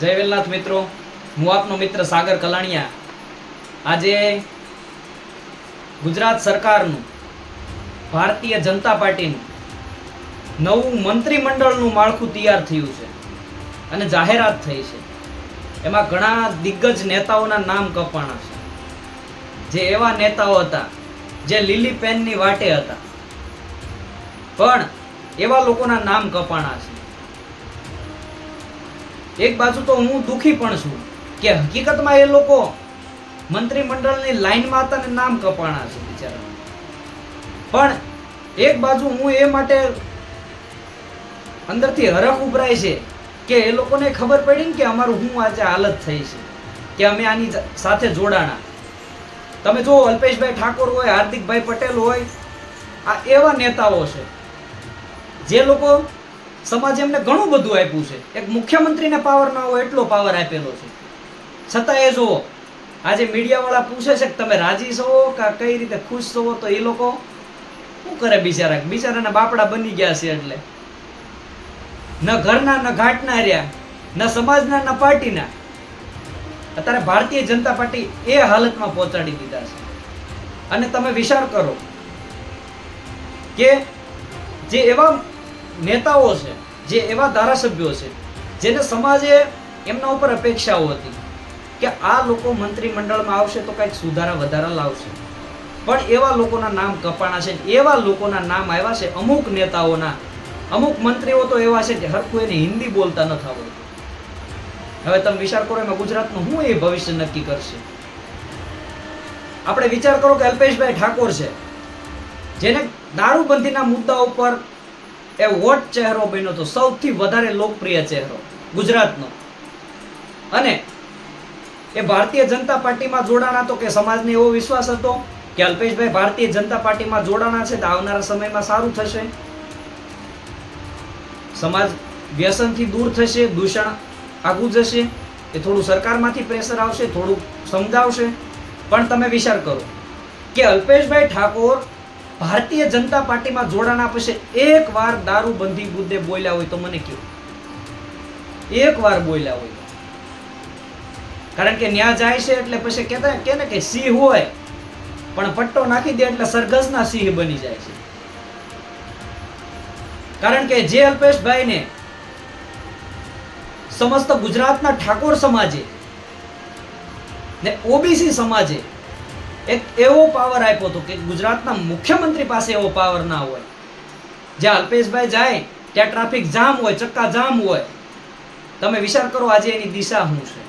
જય વેલનાથ મિત્રો. હું આપનો મિત્ર સાગર કલાણિયા. આજે ગુજરાત સરકારનું, ભારતીય જનતા પાર્ટીનું, નવું મંત્રીમંડળનું માળખું તૈયાર થયું છે અને જાહેરાત થઈ છે. એમાં ઘણા દિગ્ગજ નેતાઓના નામ કપાણા છે. જે એવા નેતાઓ હતા, જે લીલી પેનની વાટે હતા. પણ એવા લોકોના નામ કપાણા છે. એક બાજુ તો હું દુખી પણ છું કે હકીકતમાં એ લોકો મંત્રીમંડળની લાઈનમાં હતા ને નામ કપાણા છે બિચારા પણ એક બાજુ હું એ માટે અંદરથી હરખ ઉભરાય છે કે એ લોકોને ખબર પડી ને કે અમારું હું આજે હાલત થઈ છે, કે અમે આની સાથે જોડાણા. તમે જો અલ્પેશભાઈ ઠાકોર હોય, હાર્દિકભાઈ પટેલ હોય, આ એવા નેતાઓ છે. જે લોકો સમાજે એમને ઘણું બધું આપ્યું છે. એક મુખ્યમંત્રીને પાવર ના હોય એટલો પાવર આપેલો છે. છતાં એ જુઓ, આજે મીડિયાવાળા પૂછે છે કે તમે રાજી છો કે કઈ રીતે ખુશ છો? તો એ લોકો શું કરે બિચારા? બિચારાના બાપડા બની ગયા છે એટલે. ન ઘરના, ન ઘાટના રહ્યા, ન સમાજના, ન પાર્ટીના. અત્યારે ભારતીય જનતા પાર્ટી એ હાલતમાં પહોંચાડી દીધા છે. અને તમે વિચાર કરો કે જે એવા નેતાઓ છે, જે એવા ધારાસભ્યો છે, જેને સમાજે એમના ઉપર અપેક્ષાઓ હતી કે આ લોકો મંત્રીમંડળમાં આવશે તો કંઈક સુધારા વધારા લાવશે. પણ એવા લોકોના નામ કપાણા છે, એવા લોકોના નામ આવ્યા છે, અમુક નેતાઓના, અમુક મંત્રીઓ તો એવા છે કે હરખું એને હિન્દી બોલતા નથી આવડતું હવે તમે વિચાર કરો એમાં ગુજરાતનું હું એ ભવિષ્ય નક્કી કરશે? આપણે વિચાર કરો કે અલ્પેશભાઈ ઠાકોર છે, જેને દારૂબંધીના મુદ્દા ઉપર એ વોટ ચહેરો બન્યો હતો સૌથી વધારે લોકપ્રિય ચહેરો, ગુજરાતનો. અને એ ભારતીય જનતા પાર્ટીમાં જોડાણા તો કે સમાજને એવો વિશ્વાસ હતો કે અલ્પેશભાઈ ભારતીય જનતા પાર્ટીમાં જોડાણા છે તો આવનારા સમયમાં સારું થશે. સમાજ વ્યસનથી દૂર થશે, દૂષણ આગું જશે, એ થોડું સરકારમાંથી પ્રેશર આવશે, થોડું સમજાવશે. પણ તમે વિચાર કરો કે અલ્પેશભાઈ ઠાકોર ભારતીય જનતા પાર્ટીમાં જોડાણા પછી એક વાર દારૂબંધી મુદ્દે બોલ્યા હોય તો મને કહો. એક વાર બોલ્યા હોય. કારણ કે ન્યા જાય છે એટલે પછી કહેતા કે ને કે સિંહ હોય, પણ પટ્ટો નાખી દે એટલે સરઘસના સિંહ બની જાય છે. કારણ કે જે અલ્પેશભાઈને સમસ્ત ગુજરાતના ઠાકોર સમાજે ને ઓબીસી સમાજે એક એવો પાવર આપ્યો હતો કે ગુજરાતના મુખ્યમંત્રી પાસે એવો પાવર ના હોય. જ્યાં અલ્પેશભાઈ જાય, ત્યાં ટ્રાફિક જામ હોય, ચક્કા જામ હોય. તમે વિચાર કરો આજે એની દિશા શું છે?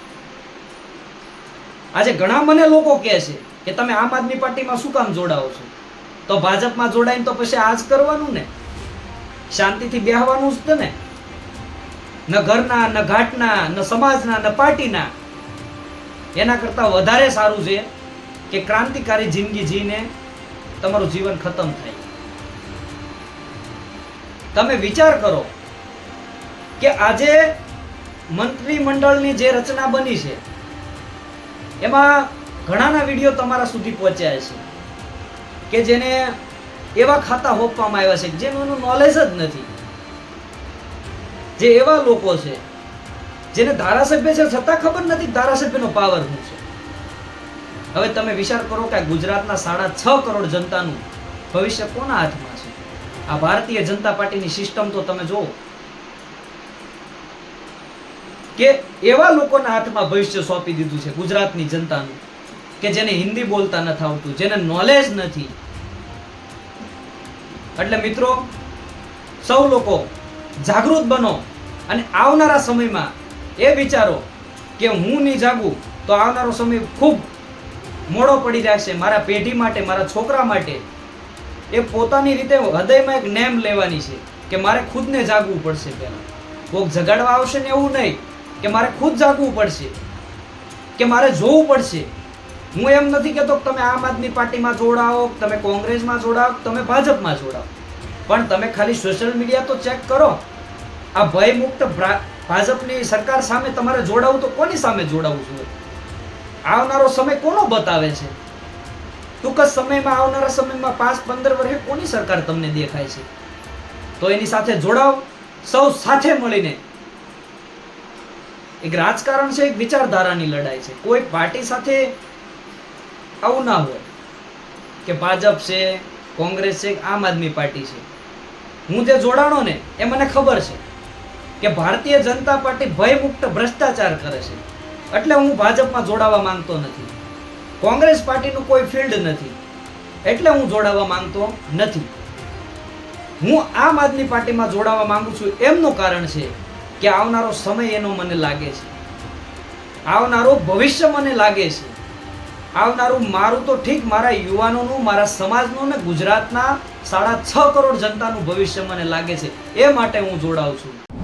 આજે ઘણા મને લોકો કહે છે કે તમે આમ આદમી પાર્ટીમાં શું કામ જોડાઓ છો? તો ભાજપમાં જોડાઈને તો પછી આ જ કરવાનું ને? શાંતિથી બેહવાનું જ ને? ન ઘરના, ન ઘાટના, ન સમાજના, ન પાર્ટીના. એના કરતાં વધારે સારું છે કે ક્રાંતિકારી જિંદગી જીને તમારું જીવન ખતમ થાય. તમે વિચાર કરો કે આજે મંત્રીમંડળની જે રચના બની છે, એમાં ઘણાના વીડિયો તમારા સુધી પહોંચ્યા છે, કે જેને એવા ખાતા હોપવામાં આવ્યા છે, જેનું નોલેજ જ નથી. જે એવા લોકો છે, જેને ધારાસભ્ય છે, છતાં ખબર નથી ધારાસભ્યનો પાવર શું છે. હવે તમે વિચાર કરો કે ગુજરાતના સાડા છ કરોડ જનતાનું ભવિષ્ય કોના હાથમાં છે? આ ભારતીય જનતા પાર્ટીની સિસ્ટમ તો તમે જુઓ. કે એવા લોકોના હાથમાં ભવિષ્ય સોંપી દીધું છે ગુજરાતની જનતાનું, કે જેને હિન્દી બોલતા નથી આવતું જેને નોલેજ નથી. એટલે મિત્રો, સૌ લોકો જાગૃત બનો અને આવનારા સમયમાં એ વિચારો કે હું નહીં જાગું તો આવનારો સમય ખૂબ મોડો પડી જશે મારા પેઢી માટે, મારા છોકરા માટે. એ પોતાની રીતે હૃદયમાં એક નેમ લેવાની છે કે મારે ખુદને જાગવું પડશે પહેલાં. કોક જગાડવા આવશે ને એવું નહીં કે મારે ખુદ જાગવું પડશે, કે મારે જોવું પડશે. હું એમ નથી કહેતો કે તમે આમ આદમી પાર્ટીમાં જોડાઓ તમે કોંગ્રેસમાં જોડાઓ તમે ભાજપમાં જોડાઓ. પણ તમે ખાલી સોશિયલ મીડિયા તો ચેક કરો. આ ભયમુક્ત ભાજપની સરકાર સામે તમારે જોડાવું તો કોની સામે જોડાવું જોઈએ? આવનારો સમય કોનો બતાવે છે? ટૂંક જ સમયમાં આવનારા સમયમાં પાંચ પંદર વર્ષે કોની સરકાર તમને દેખાય છે? તો એની સાથે જોડાવ, સૌ સાથે મળીને. એક રાજકારણ છે, એક વિચારધારાની લડાઈ છે. કોઈ પાર્ટી સાથે આવું ના હોય કે ભાજપ છે, કોંગ્રેસ છે આમ આદમી પાર્ટી છે. હું જે જોડાણો ને, એ મને ખબર છે કે ભારતીય જનતા પાર્ટી ભયમુક્ત ભ્રષ્ટાચાર કરે છે. એટલે હું ભાજપમાં જોડાવા માંગતો નથી. કોંગ્રેસ પાર્ટીનું કોઈ ફિલ્ડ નથી. એટલે હું જોડાવા માંગતો નથી. હું આમ આદમી પાર્ટીમાં જોડાવા માંગુ છું એમનું કારણ છે કે આવનારો સમય એનો મને લાગે છે. આવનારું ભવિષ્ય મને લાગે છે. આવનારું મારું તો ઠીક, મારા યુવાનોનું, મારા સમાજનું ને ગુજરાતના સાડા છ કરોડ જનતાનું ભવિષ્ય મને લાગે છે. એ માટે હું જોડાઉં છું.